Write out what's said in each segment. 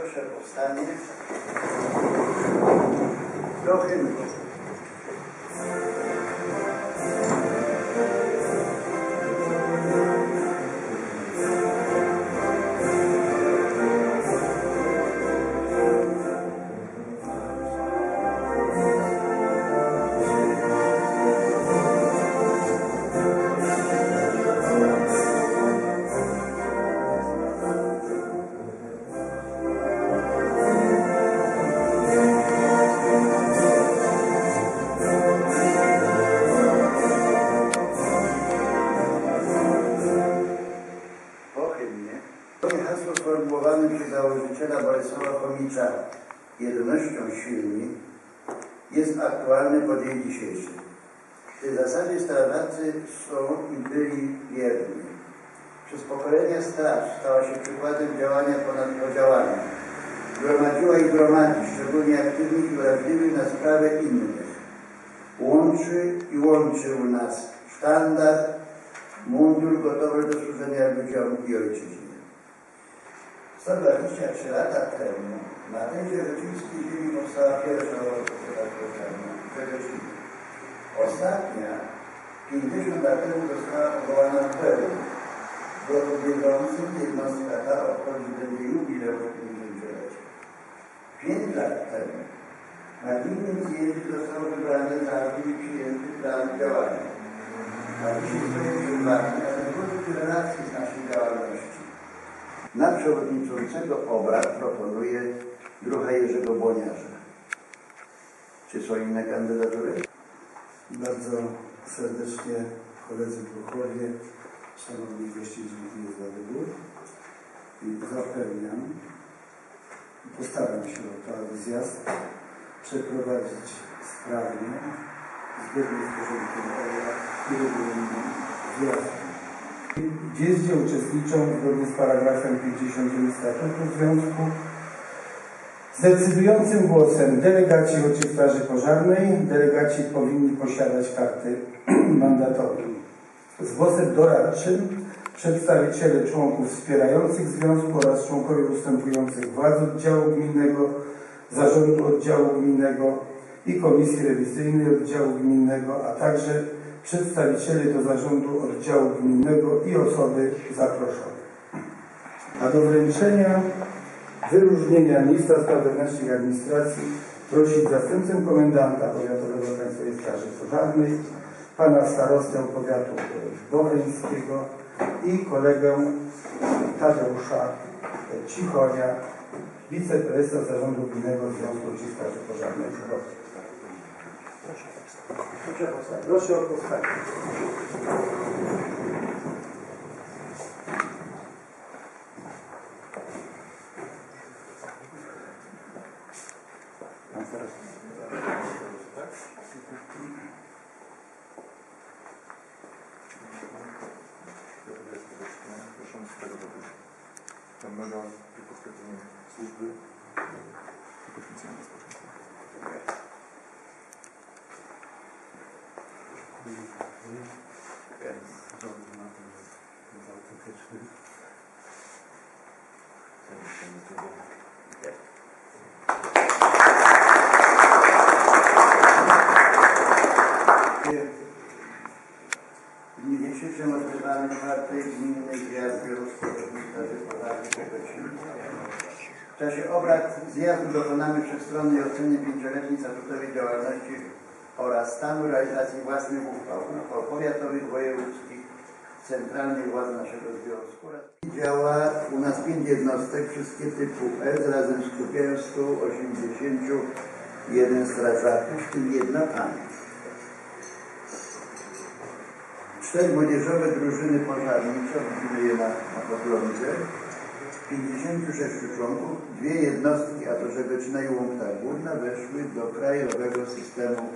Proszę o powstanie. Do. Są i byli wierni. Przez pokolenia straż stała się przykładem działania ponad podziałami. Gromadziła i gromadzi, szczególnie aktywnych i wrażliwych na sprawę innych. Łączy i łączył nas sztandar, mundur gotowy do służenia ludziom i ojczyźnie. 123 lata temu na tej rzeczywistej ziemi powstała pierwsza Rzeczywistka. Ostatnia 50 lat temu została powołana w Peru. W roku bieżącym jednostka ta obchodzi będzie jubileusz 50-lecia. 5 lat temu na innym zjeździe został wybrany za i przyjęty plan działania. A dzisiaj stoję przed Wami na wysokiej relacji z naszej działalności. Na przewodniczącego obrad proponuję druha Jerzego Błoniarza. Czy są inne kandydatury? Bardzo serdecznie koledzy Głuchowie, szanowni goście dziękuję za wybór i zapewniam, postaram się o to, aby zjazd przeprowadzić sprawnie, zgodnie z porządkiem i regulaminem zjazdu. Zjeździe uczestniczą zgodnie z paragrafem 59 statutu w związku z decydującym głosem delegaci Ochotniczej Straży Pożarnej. Delegaci powinni posiadać karty mandatowe. Z głosem doradczym przedstawiciele członków wspierających związku oraz członkowie ustępujących władz oddziału gminnego, zarządu oddziału gminnego i komisji rewizyjnej oddziału gminnego, a także przedstawiciele do zarządu oddziału gminnego i osoby zaproszone. A do wręczenia wyróżnienia ministra spraw wewnętrznych i administracji prosić zastępcę komendanta powiatowego Państwowej Straży Pożarnej, pana starostę powiatu bocheńskiego i kolegę Tadeusza Cichonia, wiceprezesa Zarządu Gminnego Związku Ludzi Straży Pożarnej. Proszę powstać. Proszę o powstanie. Pan starosta. pełnego potwierdzenia służby i poświęcenia społeczeństwa. Dowód na to, że jest autentyczny. W dniu dzisiejszym odbywamy czwartej gminnej zjazd Straży Pożarnej Szczecin. W czasie obrad zjazdu dokonamy wszechstronnej oceny pięcioletniej statutowej działalności oraz stanu realizacji własnych uchwał powiatowych, wojewódzkich, centralnej władzy naszego związku. Działa u nas pięć jednostek, wszystkie typu S, razem skupiają 181 strażaków, w tym jedna pani. Cztery młodzieżowe drużyny pożarnicze, widzimy je na, na podglądzie, 56 członków, dwie jednostki, a to Żegoczyna i Łąkta Górna, weszły do krajowego systemu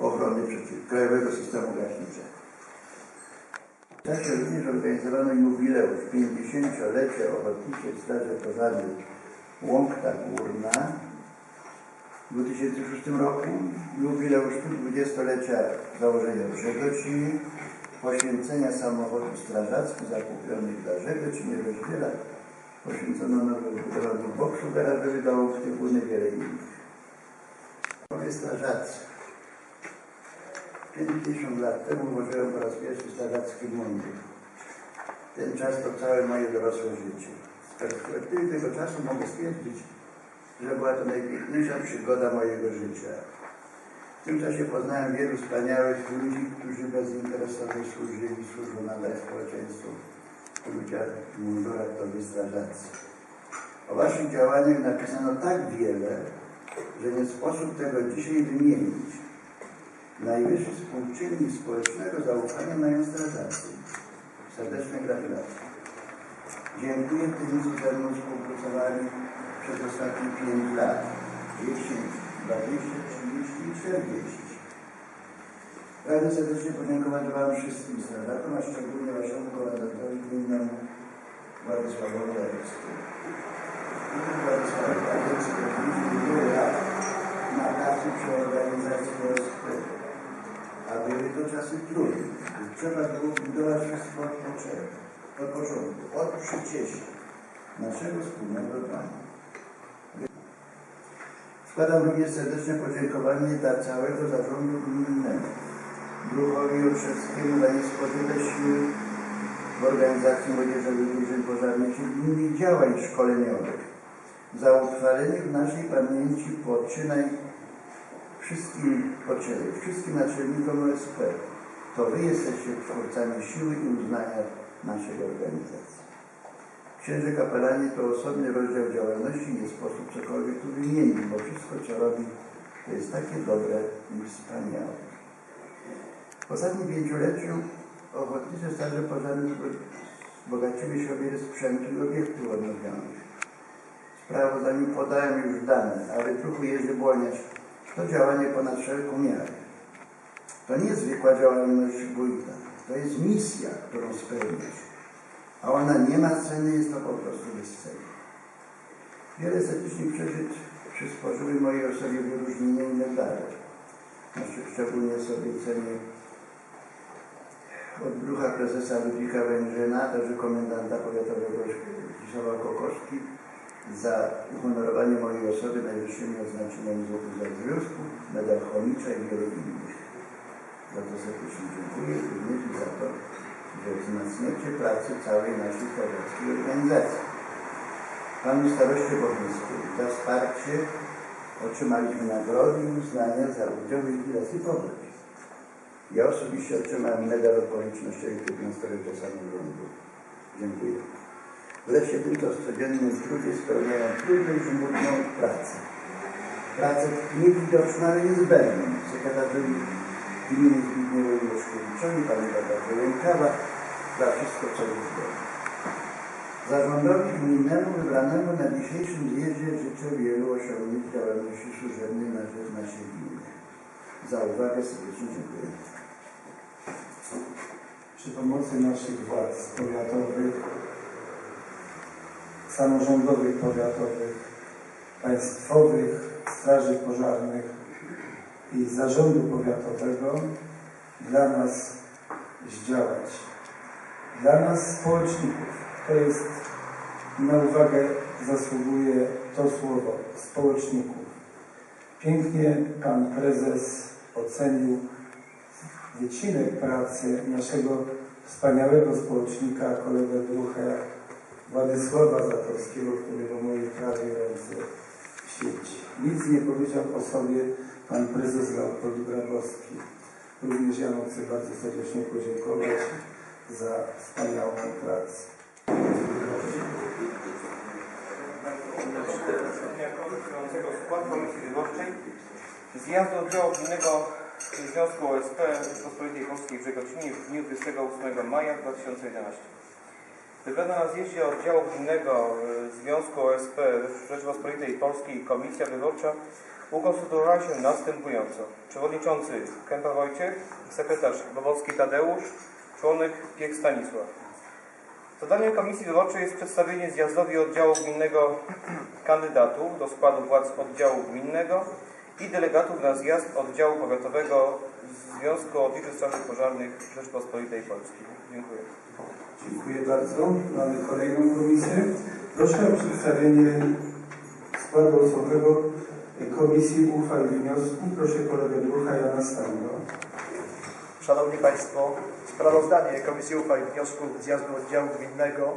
ochrony krajowego systemu gaśniczego. Czasie również organizowano jubileusz. 50-lecie Ochotniczej Straży Pożarnej. Łąkta Górna. W 2006 roku, jubileusz 20-lecia założenia Żegocini, poświęcenia samochodów strażackich zakupionych dla Żegocini, Roźwiela Poświęcono nowemu boksu garażowi do typłynny wiele innych. Strażacy. 50 lat temu włożyłem po raz pierwszy strażacki mundur. Ten czas to całe moje dorosłe życie. Z perspektywy tego czasu mogę stwierdzić, że była to najpiękniejsza przygoda mojego życia. W tym czasie poznałem wielu wspaniałych ludzi, którzy bezinteresownie służyli, służą nadal społeczeństwu w ludziach w mundurach to wy strażacy. O waszych działaniach napisano tak wiele, że nie sposób tego dzisiaj wymienić. Najwyższy współczynnik społecznego zaufania mają strażacy. Serdeczne gratulacje. Dziękuję tym, co ze mną współpracowali przez ostatnie 5 lat. 10, 20, 30 i 40. Pragnę serdecznie podziękować Wam wszystkim strażakom, a szczególnie Waszemu komendantowi gminnemu Władysławowi Lewickiemu. Władysławowi Lewickiemu wiele lat na pracy przy organizacji OSP. A były to czasy trudne. Trzeba było budować wszystko od początku, od początku, od przycieśni naszego wspólnego domu. Składam również serdeczne podziękowanie dla całego zarządu gminnego. Druhowi Jutrzewskiemu za niespotyte siły w organizacji młodzieżowych drużyn pożarnych i innych działań szkoleniowych. Za utrwalenie w naszej pamięci poczynań wszystkim wszystkim naczelnikom OSP. To Wy jesteście twórcami siły i uznania naszej organizacji. Księże kapelanie to osobny rozdział działalności, nie sposób cokolwiek tu wymienić, bo wszystko, co robi, to jest takie dobre i wspaniałe. W ostatnim pięcioleciu ochotnicze straże pożarne wzbogaciły się o wiele sprzętu i obiektów odnowionych. W sprawozdaniu podałem już dane, ale druhu Jerzy Błoniarz to działanie ponad wszelką miarę. To nie zwykła działalność wójta, to jest misja, którą spełniać. A ona nie ma ceny, jest to po prostu bezcenna. Wiele estetycznych przeżyć przysporzyły mojej osobie wyróżnienia i medale. Znaczy, szczególnie sobie cenię od druha prezesa Ludwika Węgrzyna, także komendanta powiatowego Zdzisława Kokoszki za uhonorowanie mojej osoby najwyższymi oznaczeniami Złotych Związku, medal Chomicza i wiele innych. Za to serdecznie dziękuję również za to, że wzmacniacie pracę całej naszej strażackiej organizacji. Panu staroście Bochnickiej za wsparcie otrzymaliśmy nagrody i uznania za udział w likwidacji powodzi. Ja osobiście otrzymałem medal okolicznościowy 15-lecia samorządu. Dziękuję. Wreszcie tym, co w codziennym trudzie spełniają trudną i żmudną pracę. Pracę niewidoczną, ale niezbędną. Sekretarzowi gminy Zbigniewowi Leszkowiczowi, panu Barbara Rękawa, za wszystko, co robią. Zarządowi gminnemu wybranemu na dzisiejszym zjeździe życzę wielu osiągnięć działalności służebnej na rzecz naszej gminy. Za uwagę serdecznie dziękuję. Przy pomocy naszych władz powiatowych, samorządowych powiatowych, państwowych, straży pożarnych i zarządu powiatowego dla nas zdziałać. Dla nas społeczników. To jest, na uwagę zasługuje to słowo, społeczników. Pięknie Pan Prezes ocenił wycinek pracy naszego wspaniałego społecznika, kolegę Druchę, Władysława Zatorskiego, który po mojej prawej ręce siedzi. Nic nie powiedział o sobie pan prezes Leopold Grabowski. Również ja mu chcę bardzo serdecznie podziękować za wspaniałą pracę. skład oddziału gminnego Związku OSP Polskiej w w dniu 28 maja 2011. Wybrana na zjeździe oddziału gminnego y, Związku OSP Rzeczypospolitej Polskiej Komisja Wyborcza ukonstytuowała się następująco. Przewodniczący Kępa Wojciech, sekretarz Bobowski Tadeusz, członek Piech Stanisław. Zadaniem Komisji Wyborczej jest przedstawienie zjazdowi oddziału gminnego kandydatów do składu władz oddziału gminnego i delegatów na zjazd oddziału powiatowego Związku Ochotniczych Straży Pożarnych Rzeczpospolitej Polskiej. Dziękuję. Dziękuję bardzo. Mamy kolejną komisję. Proszę o przedstawienie składu osobowego Komisji Uchwał i Wniosków. Proszę kolegę Drucha Jana Stanga. Szanowni Państwo, sprawozdanie Komisji Uchwał i Wniosków Zjazdu Oddziału Gminnego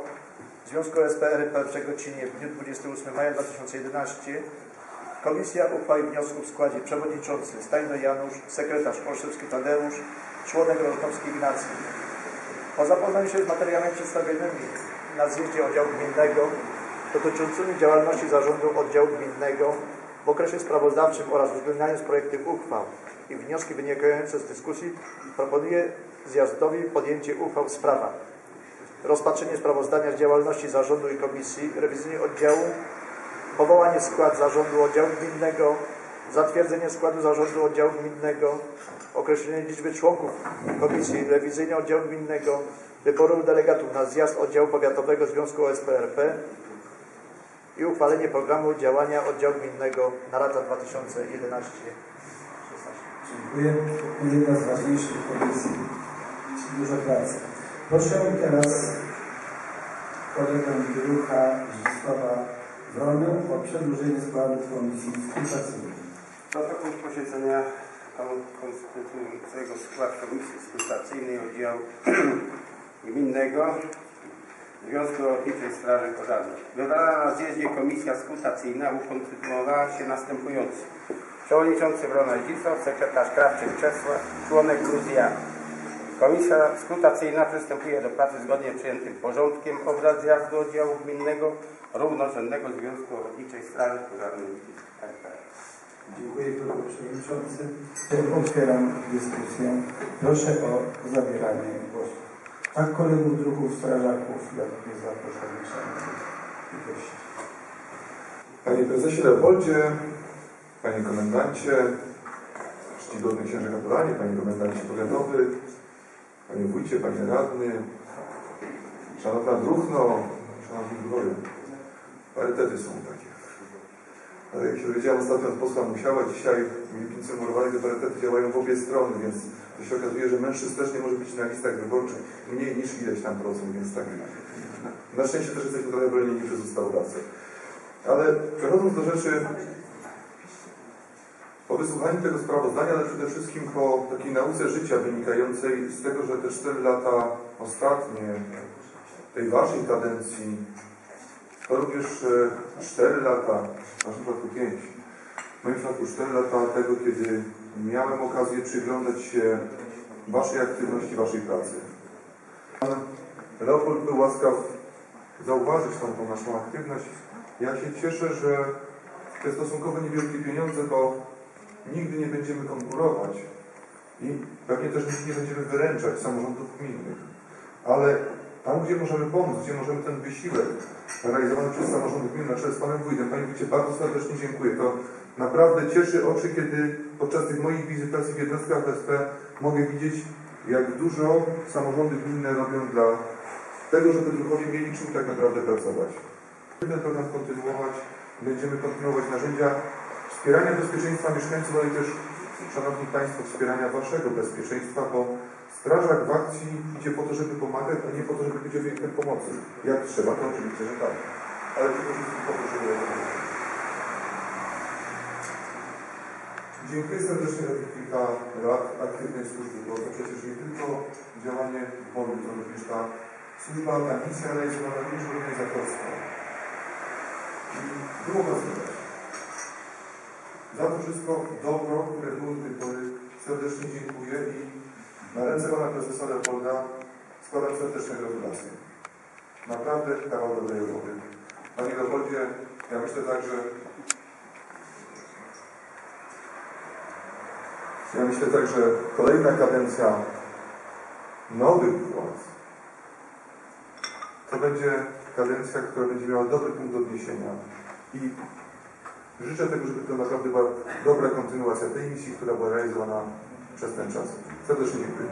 Związku SPRP w Żegocinie w dniu 28 maja 2011. Komisja Uchwał i Wniosków w składzie przewodniczący Stajno Janusz, sekretarz Olszewski Tadeusz, członek Rostkowski Ignacy. Po zapoznaniu się z materiałami przedstawionymi na zjeździe oddziału gminnego dotyczącymi działalności zarządu oddziału gminnego w okresie sprawozdawczym oraz uwzględniając projekty uchwał i wnioski wynikające z dyskusji proponuję zjazdowi podjęcie uchwał w sprawach rozpatrzenie sprawozdania z działalności zarządu i komisji, rewizyjnie oddziału, powołanie skład zarządu oddziału gminnego, zatwierdzenie składu zarządu oddziału gminnego, określenie liczby członków komisji rewizyjnej oddziału gminnego, wyboru delegatów na zjazd oddziału powiatowego Związku OSPRP i uchwalenie programu działania oddziału gminnego na lata 2011 Dziękuję. Jedna z ważniejszych komisji, dużo pracy. Proszę teraz kolegę Drucha Zdzisława Wronę o przedłużenie składu Komisji Współpracyjnej. Protokół posiedzenia konstytuującego skład Komisji Skrutacyjnej Oddziału Gminnego Związku Ochotniczej Straży Pożarnej. Dodana na zjeździe Komisja Skrutacyjna ukonstytuowała się następująco. Przewodniczący Wrona Zdzisław, sekretarz Krawczyk Czesław, członek Gruzja. Komisja skrutacyjna przystępuje do pracy zgodnie z przyjętym porządkiem obrad zjazdu oddziału gminnego równorzędnego Związku Ochotniczej Straży Pożarnej RP. Dziękuję panu przewodniczący. Otwieram dyskusję. Proszę o zabieranie głosu. Tak kolegów druhów strażaków, jak nie zaproszonych szanownych gości. Panie Prezesie Leopoldzie, Panie Komendancie, czcigodny Księże Kapelanie, Panie Komendancie Powiatowy, Panie Wójcie, Panie Radny, Szanowna Druchno, Szanowni Druhowie. Parytety są takie. Ale jak się dowiedziałem ostatnio od posła Musiała, dzisiaj Milipincy murowali, że parytety działają w obie strony, więc to się okazuje, że mężczyzn też nie może być na listach wyborczych mniej niż ileś tam procent, więc tak. Na szczęście też jesteśmy trochę bronieni przez ustawodawcę. Ale przechodząc do rzeczy, po wysłuchaniu tego sprawozdania, ale przede wszystkim po takiej nauce życia wynikającej z tego, że te 4 lata ostatnie tej Waszej kadencji, to również 4 lata, w Waszym przypadku 5, w moim przypadku 4 lata tego, kiedy miałem okazję przyglądać się Waszej aktywności, Waszej pracy. Pan Leopold był łaskaw zauważyć tą, tą naszą aktywność. Ja się cieszę, że te stosunkowo niewielkie pieniądze to nigdy nie będziemy konkurować i pewnie też nigdy nie będziemy wyręczać samorządów gminnych. Ale tam, gdzie możemy pomóc, gdzie możemy ten wysiłek realizowany przez samorządy gminne, na czele z Panem Wójtem, Panie Wójcie, bardzo serdecznie dziękuję. To naprawdę cieszy oczy, kiedy podczas tych moich wizytacji w jednostkach SP mogę widzieć, jak dużo samorządy gminne robią dla tego, żeby druhowie mieli czym tak naprawdę pracować. Będziemy to nas kontynuować, będziemy kontynuować narzędzia wspierania bezpieczeństwa mieszkańców, ale też, Szanowni Państwo, wspierania Waszego bezpieczeństwa, bo strażak w akcji idzie po to, żeby pomagać, a nie po to, żeby być obiektem pomocy. Jak trzeba, to oczywiście, że tak. Ale przede wszystkim po to, żeby. Dziękuję serdecznie za tych kilka lat aktywnej służby, bo to przecież nie tylko działanie w polu, to również ta służba, ta misja realizowana również organizatorska. I było was. Za to wszystko dobro, które było do tej pory, serdecznie dziękuję i na ręce pana profesora Leopolda składam serdeczne gratulacje. Naprawdę kawał dobrej roboty. Panie Leopoldzie, ja myślę tak, że ja myślę tak, że kolejna kadencja nowych władz to będzie kadencja, która będzie miała dobry punkt odniesienia i Życzę tego, żeby to naprawdę była dobra kontynuacja tej misji, która była realizowana przez ten czas. Serdecznie dziękuję.